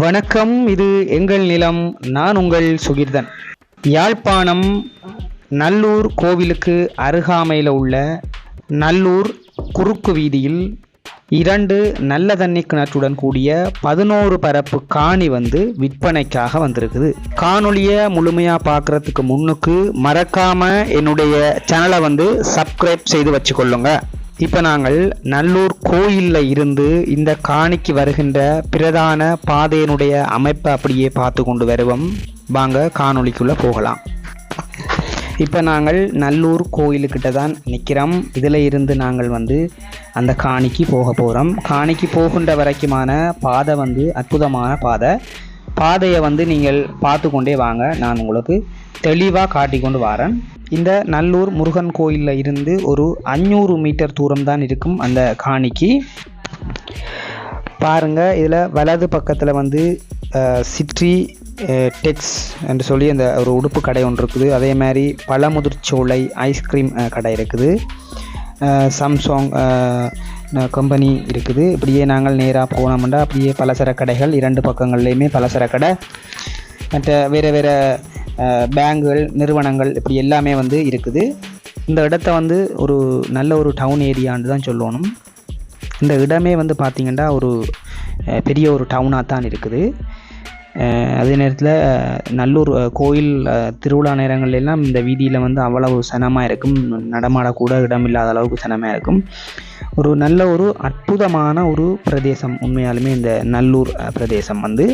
வணக்கம் இது எங்கள் நிலம் நான் உங்கள் சுகிர்தன். யாழ்ப்பாணம் நல்லூர் கோவிலுக்கு அருகாமையில் உள்ள நல்லூர் குறுக்கு வீதியில் இரண்டு நல்ல தண்ணி கிணற்றுடன் கூடிய பதினோரு பரப்பு காணி வந்து விற்பனைக்காக வந்திருக்குது. காணொலியை முழுமையாக பார்க்குறதுக்கு முன்னுக்கு மறக்காமல் என்னுடைய சேனலை வந்து சப்ஸ்கிரைப் செய்து வச்சுக்கொள்ளுங்க. இப்போ நாங்கள் நல்லூர் கோயிலில் இருந்து இந்த காணிக்கு வருகின்ற பிரதான பாதையினுடைய அமைப்பை அப்படியே பார்த்து கொண்டு வருவோம். வாங்க காணொலிக்குள்ளே போகலாம். இப்போ நாங்கள் நல்லூர் கோயிலுக்கிட்ட தான் நிற்கிறோம் இதில் இருந்து நாங்கள் வந்து அந்த காணிக்கு போக போகிறோம் காணிக்கு போகின்ற வரைக்குமான பாதை வந்து அற்புதமான பாதை. பாதையை வந்து நீங்கள் பார்த்து கொண்டே வாங்க. நான் உங்களுக்கு தெளிவாக காட்டி கொண்டு வரேன். இந்த நல்லூர் முருகன் கோயிலில் இருந்து ஒரு அஞ்சூறு மீட்டர் தூரம் தான் இருக்கும் அந்த காணிக்கு. பாருங்கள் இதில் வலது பக்கத்தில் வந்து சிற்றி டெக்ஸ் என்று சொல்லி அந்த ஒரு உடுப்பு கடை ஒன்று இருக்குது. அதே மாதிரி பழமுதிர்ச்சோலை ஐஸ்கிரீம் கடை இருக்குது. அஹ், சாம்சங் கம்பெனி இருக்குது. இப்படியே நாங்கள் நேராக போனோம்னா அப்படியே பலசர கடைகள் இரண்டு பக்கங்கள்லேயுமே பலசர கடை. மற்ற வேறு வேறு பேங்குகள் நிறுவனங்கள் இப்படி எல்லாமே வந்து இருக்குது. இந்த இடத்த வந்து ஒரு நல்ல ஒரு டவுன் ஏரியான்னு தான் சொல்லணும். இந்த இடமே வந்து பார்த்திங்கன்னா ஒரு பெரிய ஒரு டவுனாக தான் இருக்குது. அதே நேரத்தில் நல்லூர் கோயில் திருவிழா நேரங்கள் எல்லாம் இந்த வீதியில் வந்து அவ்வளவு சனமாக இருக்கும். நடமாடக்கூட இடம் இல்லாத அளவுக்கு சனமாக இருக்கும். ஒரு நல்ல ஒரு அற்புதமான ஒரு பிரதேசம் உண்மையாலுமே இந்த நல்லூர் பிரதேசம் வந்து.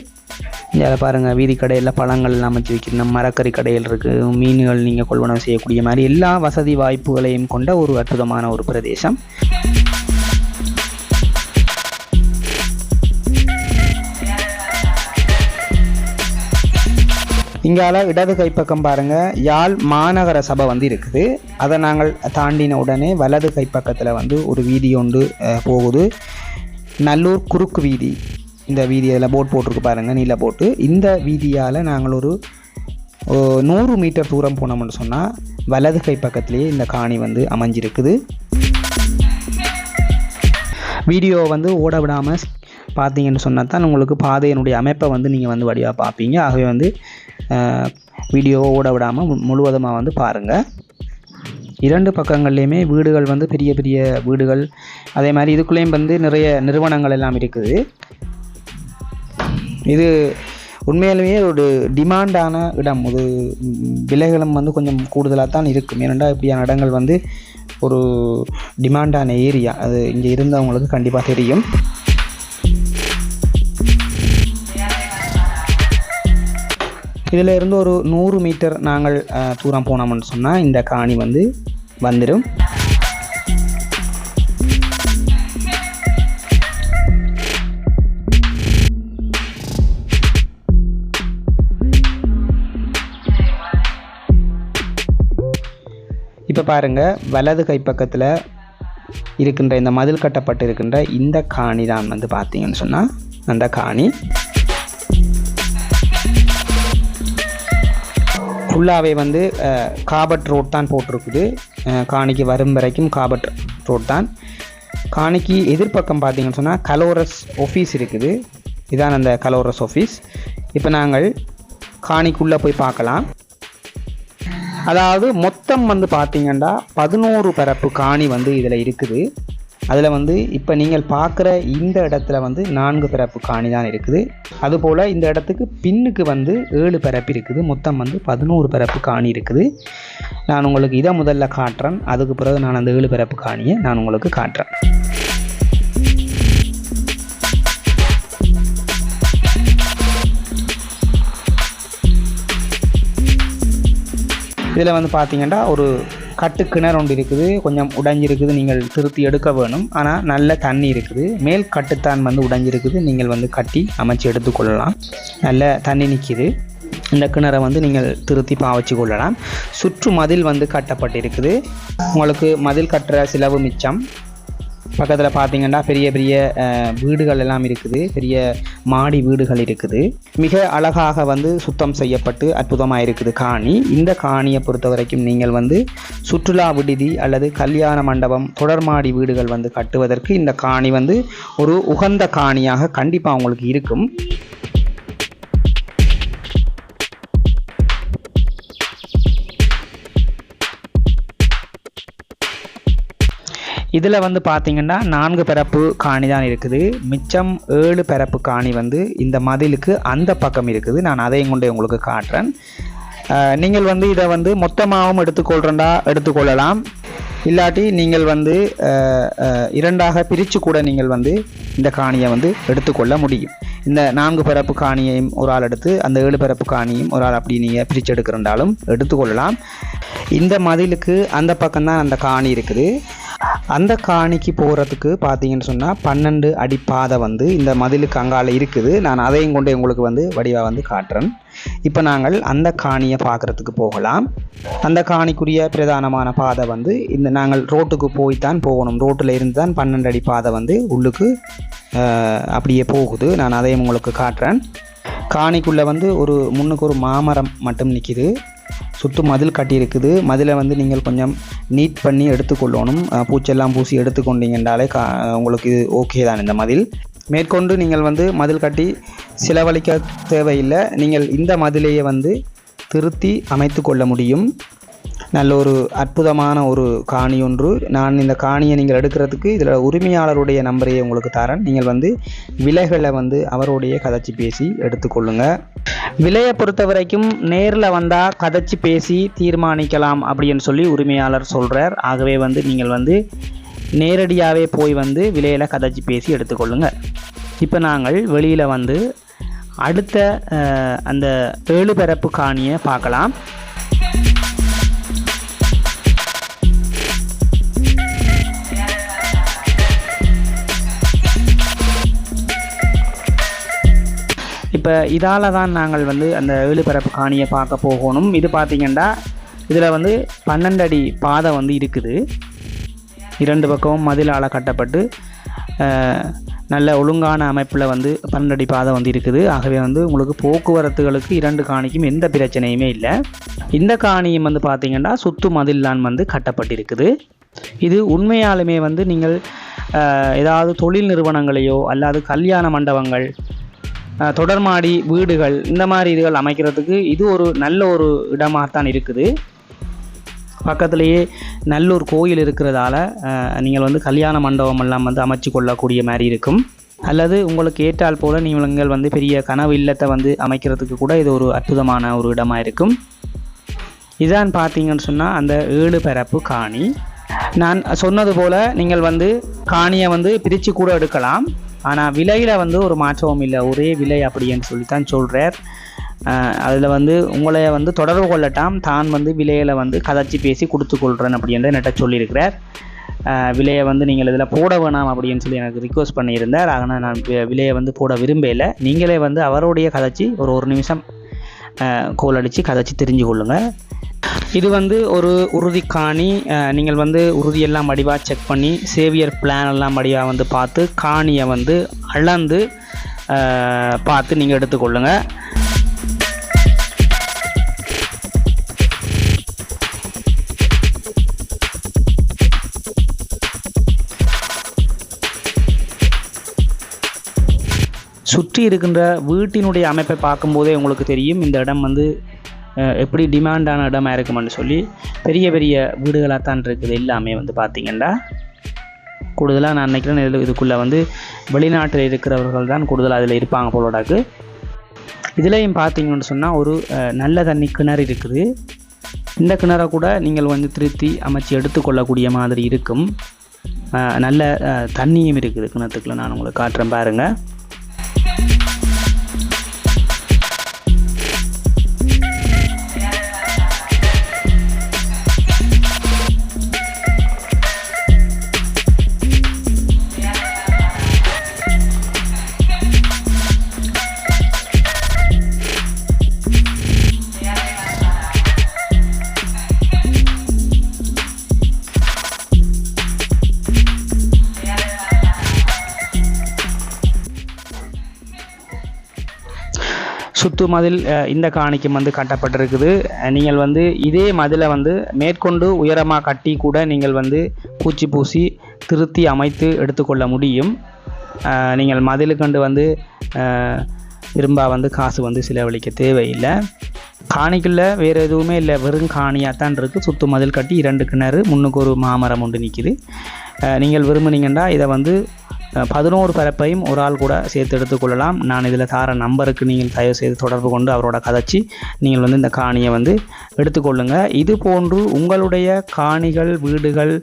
இதில் பாருங்கள் வீதி கடையில் பழங்கள் எல்லாம் வச்சு வைக்கிற மரக்கறி கடையில் இருக்குது மீன்கள் நீங்கள் கொள்வனவு செய்யக்கூடிய மாதிரி எல்லா வசதி வாய்ப்புகளையும் கொண்ட ஒரு அற்புதமான ஒரு பிரதேசம். இங்கால இடது கைப்பக்கம் பாருங்கள் யாழ் மாநகர சபை வந்து இருக்குது. அதை நாங்கள் தாண்டின உடனே வலது கைப்பக்கத்தில் வந்து ஒரு வீதி ஒன்று போகுது. நல்லூர் குறுக்கு வீதி. இந்த வீதி அதில் போட் போட்டிருக்கு பாருங்கள் நீல போட்டு இந்த வீதியால் நாங்கள் ஒரு நூறு மீட்டர் தூரம் போனோம்னு சொன்னால் வலது கை பக்கத்துலேயே இந்த காணி வந்து அமைஞ்சிருக்குது. வீடியோ வந்து ஓட விடாமல் பார்த்தீங்கன்னு சொன்னால் தான் உங்களுக்கு பாதையினுடைய அமைப்பை வந்து நீங்கள் வந்து வடிவாக பார்ப்பீங்க. ஆகவே வந்து வீடியோவை ஓட விடாமல் முழுவதுமாக வந்து பாருங்கள் இரண்டு பக்கங்கள்லேயுமே வீடுகள் வந்து பெரிய பெரிய வீடுகள். அதே மாதிரி இதுக்குள்ளேயும் வந்து நிறைய நிறுவனங்கள் எல்லாம் இருக்குது. இது உண்மையிலுமே ஒரு டிமாண்டான இடம். ஒரு விலைகளும் வந்து கொஞ்சம் கூடுதலாக தான் இருக்கும். ஏனென்றால் இப்படியான இடங்கள் வந்து ஒரு டிமாண்டான ஏரியா அது இங்கே இருந்தவங்களுக்கு கண்டிப்பாக தெரியும். இதில் இருந்து ஒரு நூறு மீட்டர் நாங்கள் தூரம் போனோம்னு சொன்னால் இந்த காணி வந்து வந்துடும். பாருங்கள் வலது கை பக்கத்தில் இருக்கின்ற இந்த மதில் கட்டப்பட்டு இருக்கின்ற இந்த காணி தான் வந்து பார்த்தீங்கன்னு சொன்னால் அந்த காணி. ஃபுல்லாகவே வந்து காபட் ரோட் தான் போட்டிருக்குது. காணிக்கு வரும் வரைக்கும் காபட் ரோட் தான். காணிக்கு எதிர்ப்பக்கம் பார்த்தீங்கன்னு சொன்னால் கலோரஸ் ஆஃபீஸ் இருக்குது. இதான் அந்த கலோரஸ் ஆஃபீஸ் இப்போ நாங்கள் காணிக்குள்ளே போய் பார்க்கலாம். அதாவது மொத்தம் வந்து பார்த்தீங்கன்னா பதினோரு பரப்பு காணி வந்து இதில் இருக்குது. அதில் வந்து இப்போ நீங்கள் பார்க்குற இந்த இடத்துல வந்து நான்கு பரப்பு காணி தான் இருக்குது. அதுபோல் இந்த இடத்துக்கு பின்னுக்கு வந்து ஏழு பரப்பு இருக்குது. மொத்தம் வந்து பதினோரு பரப்பு காணி இருக்குது. நான் உங்களுக்கு இதை முதல்ல காட்டுறேன். அதுக்கு பிறகு நான் அந்த ஏழு பரப்பு காணியை நான் உங்களுக்கு காட்டுறேன். இதில் வந்து பார்த்தீங்கன்னா ஒரு கட்டு கிணறு ஒன்று இருக்குது. கொஞ்சம் உடைஞ்சிருக்குது நீங்கள் திருத்தி எடுக்க வேணும். ஆனால் நல்ல தண்ணி இருக்குது. மேல் கட்டுத்தான் வந்து உடைஞ்சிருக்குது. நீங்கள் வந்து கட்டி அமைச்சு எடுத்துக்கொள்ளலாம் நல்ல தண்ணி நிற்கிது. இந்த கிணறை வந்து நீங்கள் திருத்தி பாவச்சு கொள்ளலாம். சுற்று மதில் வந்து கட்டப்பட்டிருக்குது. உங்களுக்கு மதில் கட்டுற செலவு மிச்சம். பக்கத்தில் பார்த்தீங்கன்னா பெரிய பெரிய வீடுகள் எல்லாம் இருக்குது. பெரிய மாடி வீடுகள் இருக்குது. மிக அழகாக வந்து சுத்தம் செய்யப்பட்டு அற்புதமாக இருக்குது காணி. இந்த காணியை பொறுத்த வரைக்கும் நீங்கள் வந்து சுற்றுலா விடுதி அல்லது கல்யாண மண்டபம் தொடர்மாடி வீடுகள் வந்து கட்டுவதற்கு இந்த காணி வந்து ஒரு உகந்த காணியாக கண்டிப்பாக உங்களுக்கு இருக்கும். இதில் வந்து பார்த்தீங்கன்னா நான்கு பிறப்பு காணி தான் இருக்குது. மிச்சம் ஏழு பிறப்பு காணி வந்து இந்த மதிலுக்கு அந்த பக்கம் இருக்குது. நான் அதையும் கொண்டு உங்களுக்கு காட்டுறேன். நீங்கள் வந்து இதை வந்து மொத்தமாகவும் எடுத்துக்கொள்கிறண்டா எடுத்துக்கொள்ளலாம். இல்லாட்டி நீங்கள் வந்து இரண்டாக பிரித்து கூட நீங்கள் வந்து இந்த காணியை வந்து எடுத்துக்கொள்ள முடியும். இந்த நான்கு பிறப்பு காணியையும் ஒரு ஆள் எடுத்து அந்த ஏழு பரப்பு காணியும் ஒரு ஆள் அப்படி நீங்கள் பிரித்து எடுக்கிறண்டாலும் எடுத்துக்கொள்ளலாம். இந்த மதிலுக்கு அந்த பக்கம்தான் அந்த காணி இருக்குது. அந்த காணிக்கு போகிறதுக்கு பார்த்தீங்கன்னு சொன்னால் பன்னெண்டு அடி பாதை வந்து இந்த மதிலுக்கு அங்கால இருக்குது. நான் அதையும் கொண்டு உங்களுக்கு வந்து வடிவாக வந்து காட்டுறேன். இப்போ நாங்கள் அந்த காணியை பார்க்குறதுக்கு போகலாம். அந்த காணிக்குரிய பிரதானமான பாதை வந்து இந்த நாங்கள் ரோட்டுக்கு போய்த்தான் போகணும். ரோட்டில் இருந்து தான் பன்னெண்டு அடி பாதை வந்து உள்ளுக்கு அப்படியே போகுது. நான் அதையும் உங்களுக்கு காட்டுறேன். காணிக்குள்ளே வந்து ஒரு முன்னுக்கு ஒரு மாமரம் மட்டும் நிற்கிது சுற்று மதில் கட்டியிருக்குது மதிலை வந்து நீங்கள் கொஞ்சம் நீட் பண்ணி எடுத்துக்கொள்ளணும். பூச்செல்லாம் பூசி எடுத்துக்கொண்டீங்கன்றாலே கா உங்களுக்கு இது ஓகே தான் இந்த மதில். மேற்கொண்டு நீங்கள் வந்து மதில் கட்டி செலவழிக்க தேவையில்லை. நீங்கள் இந்த மதிலையே வந்து திருத்தி அமைத்து கொள்ள முடியும். நல்ல ஒரு அற்புதமான ஒரு காணி ஒன்று. நான் இந்த காணியை நீங்கள் எடுக்கிறதுக்கு இதில் உரிமையாளருடைய நம்பரையே உங்களுக்கு தரேன். நீங்கள் வந்து விலைகளை வந்து அவருடைய கதைச்சி பேசி எடுத்துக்கொள்ளுங்க. விலையை பொறுத்த வரைக்கும் நேரில் வந்தால் கதைச்சி பேசி தீர்மானிக்கலாம் அப்படின்னு சொல்லி உரிமையாளர் சொல்கிறார் ஆகவே வந்து நீங்கள் வந்து நேரடியாகவே போய் வந்து விலையில் கதைச்சி பேசி எடுத்துக்கொள்ளுங்க. இப்போ நாங்கள் வெளியில் வந்து அடுத்த அந்த ஏழு பரப்பு காணியை பார்க்கலாம். இப்போ இதால் தான் நாங்கள் வந்து அந்த ஏழு காணியை பார்க்க போகணும். இது பார்த்திங்கன்னா இதில் வந்து பன்னெண்டு அடி பாதை வந்து இருக்குது. இரண்டு பக்கமும் மதிலால் கட்டப்பட்டு நல்ல ஒழுங்கான அமைப்பில் வந்து பன்னெண்டு அடி பாதை வந்து இருக்குது. ஆகவே வந்து உங்களுக்கு போக்குவரத்துகளுக்கு இரண்டு காணிக்கும் எந்த பிரச்சனையுமே இல்லை. இந்த காணியும் வந்து பார்த்திங்கன்னா சுத்து மதில்லான் வந்து கட்டப்பட்டிருக்குது. இது உண்மையாலுமே வந்து நீங்கள் ஏதாவது தொழில் நிறுவனங்களையோ அல்லாது கல்யாண மண்டபங்கள் தொடர்மாடி வீடுகள் இந்த மாதிரி இதுகள் அமைக்கிறதுக்கு இது ஒரு நல்ல ஒரு இடமாகத்தான் இருக்குது. பக்கத்துலேயே நல்லூர் கோயில் இருக்கிறதால நீங்கள் வந்து கல்யாண மண்டபம் எல்லாம் வந்து அமைச்சு கொள்ளக்கூடிய மாதிரி இருக்கும். அல்லது உங்களுக்கு ஏற்றால் போல நீங்கள் வந்து பெரிய கனவு இல்லத்தை வந்து அமைக்கிறதுக்கு கூட இது ஒரு அற்புதமான ஒரு இடமாக இருக்கும். இதான் பார்த்தீங்கன்னு சொன்னால் அந்த ஏழு பரப்பு காணி. நான் சொன்னது போல் நீங்கள் வந்து காணியை வந்து பிரித்து கூட எடுக்கலாம். ஆனால் விலையில் வந்து ஒரு மாற்றமும் இல்லை. ஒரே விலை அப்படின்னு சொல்லி தான் சொல்கிறார் அதில் வந்து உங்களை வந்து தொடர்பு கொள்ளட்டாம். தான் வந்து விலையில் வந்து கதைச்சி பேசி கொடுத்து கொள்கிறேன் அப்படின்றத என்கிட்ட சொல்லியிருக்கிறார். விலையை வந்து நீங்கள் இதில் போட வேணாம் அப்படின்னு சொல்லி எனக்கு ரிக்வஸ்ட் பண்ணியிருந்தார். ஆனால் நான் விலையை வந்து போட விரும்பலை நீங்களே வந்து அவருடைய கதைச்சி ஒரு ஒரு நிமிஷம் கோல் அடித்து கதைச்சி தெரிஞ்சு கொள்ளுங்கள் இது வந்து ஒரு உறுதி காணி. நீங்கள் வந்து உறுதியெல்லாம் வடிவாக செக் பண்ணி சேவியர் பிளான் எல்லாம் வடிவாக வந்து பார்த்து காணியை வந்து அளந்து பார்த்து நீங்கள் எடுத்துக்கொள்ளுங்கள் சுற்றி இருக்கின்ற வீட்டினுடைய அமைப்பை பார்க்கும்போதே உங்களுக்கு தெரியும் இந்த இடம் வந்து எப்படி டிமாண்டான இடமா இருக்குமென்னு சொல்லி பெரிய பெரிய வீடுகளாக தான் இருக்குது எல்லாமே வந்து பார்த்தீங்கன்னா. கூடுதலாக நான் நினைக்கிறேன் இதுக்குள்ளே வந்து வெளிநாட்டில் இருக்கிறவர்கள் தான் கூடுதலாக அதில் இருப்பாங்க போலோடாக்கு இதுலேயும் பார்த்தீங்கன்னு சொன்னால் ஒரு நல்ல தண்ணி கிணறு இருக்குது. இந்த கிணறை கூட நீங்கள் வந்து திருத்தி அமைச்சு எடுத்துக்கொள்ளக்கூடிய மாதிரி இருக்கும். நல்ல தண்ணியும் இருக்குது கிணத்துக்குள்ள. நான் உங்களுக்கு காட்டுறேன் பாருங்கள் சுத்து மதில் இந்த காணிக்கும் வந்து கட்டப்பட்டிருக்குது. நீங்கள் வந்து இதே மதிலை வந்து மேற்கொண்டு உயரமாக கட்டி கூட நீங்கள் வந்து பூச்சி பூசி திருத்தி அமைத்து எடுத்துக்கொள்ள முடியும். நீங்கள் மதிலுக்கண்டு வந்து அஹ், திரும்ப வந்து காசு வந்து செலவழிக்க தேவையில்லை. காணிக்குள்ள வேறு எதுவுமே இல்லை. வெறும் காணியாக தான் இருக்குது சுத்து மதில் கட்டி இரண்டு கிணறு முன்னுக்கு ஒரு மாமரம் ஒன்று நிற்கிது நீங்கள் விரும்புனீங்கன்னா இதை வந்து பதினோரு பரப்பையும் ஒரு ஆள் கூட சேர்த்து எடுத்துக்கொள்ளலாம். நான் இதில் தார நம்பருக்கு நீங்கள் தயவு செய்து தொடர்பு கொண்டு அவரோட கதைச்சி நீங்கள் வந்து இந்த காணியை வந்து எடுத்துக்கொள்ளுங்க. இது போன்று உங்களுடைய காணிகள் வீடுகள்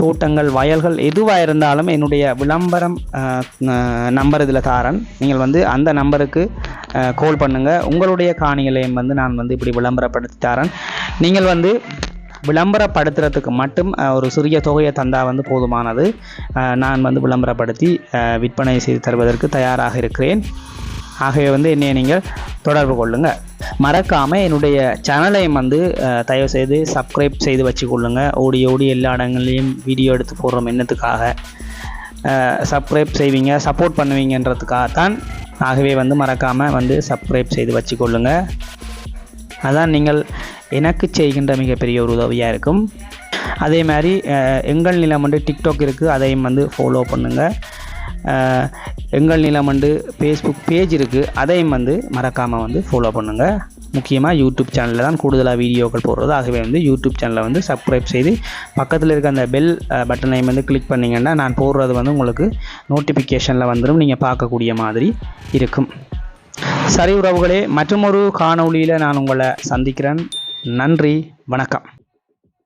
தோட்டங்கள் வயல்கள் எதுவாக இருந்தாலும் என்னுடைய விளம்பரம் நம்பர் இதில் தாரன். நீங்கள் வந்து அந்த நம்பருக்கு கால் பண்ணுங்கள் உங்களுடைய காணிகளையும் வந்து நான் வந்து இப்படி விளம்பரப்படுத்தி தாரன். நீங்கள் வந்து விளம்பரப்படுத்துறதுக்கு மட்டும் ஒரு சிறிய தொகையை தந்தால் வந்து போதுமானது. நான் வந்து விளம்பரப்படுத்தி விற்பனை செய்து தருவதற்கு தயாராக இருக்கிறேன். ஆகவே வந்து என்னை நீங்கள் தொடர்பு கொள்ளுங்கள் மறக்காமல் என்னுடைய சேனலையும் வந்து தயவு செய்து சப்ஸ்கிரைப் செய்து வச்சுக்கொள்ளுங்க. ஓடி ஓடி எல்லா இடங்கள்லையும் வீடியோ எடுத்து போடுறோம் என்னத்துக்காக சப்ஸ்கிரைப் செய்வீங்க சப்போர்ட் பண்ணுவீங்கன்றதுக்காக தான் ஆகவே வந்து மறக்காமல் வந்து சப்ஸ்கிரைப் செய்து வச்சுக்கொள்ளுங்கள் அதான் நீங்கள் எனக்கு செய்கின்ற மிகப்பெரிய ஒரு உதவியாக இருக்கும். அதே மாதிரி எங்கள் நிலம் வந்து டிக்டாக் இருக்குது அதையும் வந்து ஃபாலோ பண்ணுங்கள் எங்கள் நிலம் வந்து ஃபேஸ்புக் பேஜ் இருக்குது அதையும் வந்து மறக்காமல் வந்து ஃபாலோ பண்ணுங்கள் முக்கியமாக யூடியூப் சேனலில் தான் கூடுதலாக வீடியோக்கள் போடுறது. ஆகவே வந்து யூடியூப் சேனலை வந்து சப்ஸ்கிரைப் செய்து பக்கத்தில் இருக்க அந்த பெல் பட்டனையும் வந்து கிளிக் பண்ணிங்கன்னா நான் போடுறது வந்து உங்களுக்கு நோட்டிஃபிகேஷனில் வந்துடும் நீங்கள் பார்க்கக்கூடிய மாதிரி இருக்கும். சரி உறவுகளே மற்றொரு காணொளியில் நான் உங்களை சந்திக்கிறேன். நன்றி வணக்கம்.